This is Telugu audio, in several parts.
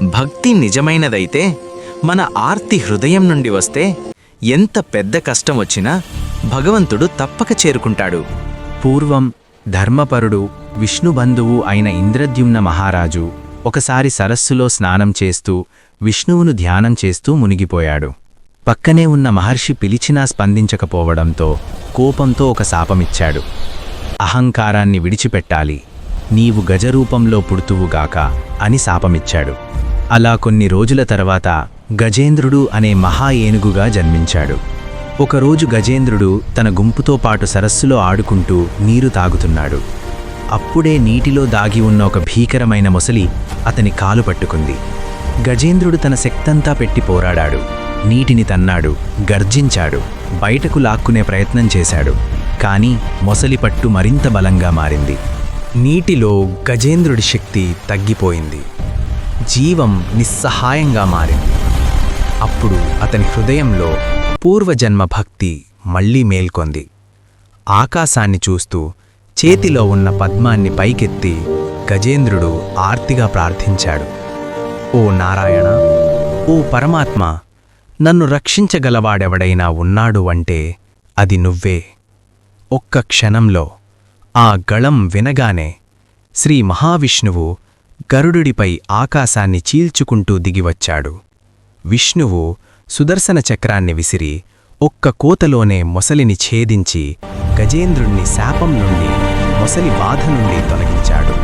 భక్తి నిజమైనదైతే మన ఆర్తి హృదయం నుండి వస్తే ఎంత పెద్ద కష్టం వచ్చినా భగవంతుడు తప్పక చేరుకుంటాడు. పూర్వం ధర్మపరుడు విష్ణుబంధువు అయిన ఇంద్రద్యుమ్న మహారాజు ఒకసారి సరస్సులో స్నానం చేస్తూ విష్ణువును ధ్యానం చేస్తూ మునిగిపోయాడు. పక్కనే ఉన్న మహర్షి పిలిచినా స్పందించకపోవడంతో కోపంతో ఒక శాపమిచ్చాడు. అహంకారాన్ని విడిచిపెట్టాలి నీవు గజరూపంలో పుడుతువుగాక అని శాపమిచ్చాడు. అలా కొన్ని రోజుల తర్వాత గజేంద్రుడు అనే మహా ఏనుగుగా జన్మించాడు. ఒకరోజు గజేంద్రుడు తన గుంపుతో పాటు సరస్సులో ఆడుకుంటూ నీరు తాగుతున్నాడు. అప్పుడే నీటిలో దాగి ఉన్న ఒక భీకరమైన మొసలి అతని కాలు పట్టుకుంది. గజేంద్రుడు తన శక్తంతా పెట్టి పోరాడాడు. నీటిని తన్నాడు గర్జించాడు బయటకు లాక్కునే ప్రయత్నం చేశాడు. కానీ మొసలి పట్టు మరింత బలంగా మారింది. నీటిలో గజేంద్రుడి శక్తి తగ్గిపోయింది. జీవం నిస్సహాయంగా మారింది. అప్పుడు అతని హృదయంలో పూర్వజన్మ భక్తి మళ్ళీ మేల్కొంది. ఆకాశాన్ని చూస్తూ చేతిలో ఉన్న పద్మాన్ని పైకెత్తి గజేంద్రుడు ఆర్తిగా ప్రార్థించాడు. ఓ నారాయణ ఓ పరమాత్మ నన్ను రక్షించగలవాడెవడైనా ఉన్నాడు అంటే అది నువ్వే. ఒక్క క్షణంలో ఆ గళం వినగానే శ్రీ మహావిష్ణువు గరుడుడిపై ఆకాశాన్ని చీల్చుకుంటూ దిగివచ్చాడు. విష్ణువు సుదర్శన చక్రాన్ని విసిరి ఒక్క కోతలోనే మొసలిని ఛేదించి గజేంద్రుణ్ణి శాపం నుండి మొసలి బాధ నుండి తొలగించాడు.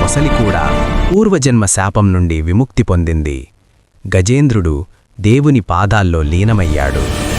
మొసలి కూడా పూర్వజన్మ శాపం నుండి విముక్తి పొందింది. గజేంద్రుడు దేవుని పాదాల్లో లీనమయ్యాడు.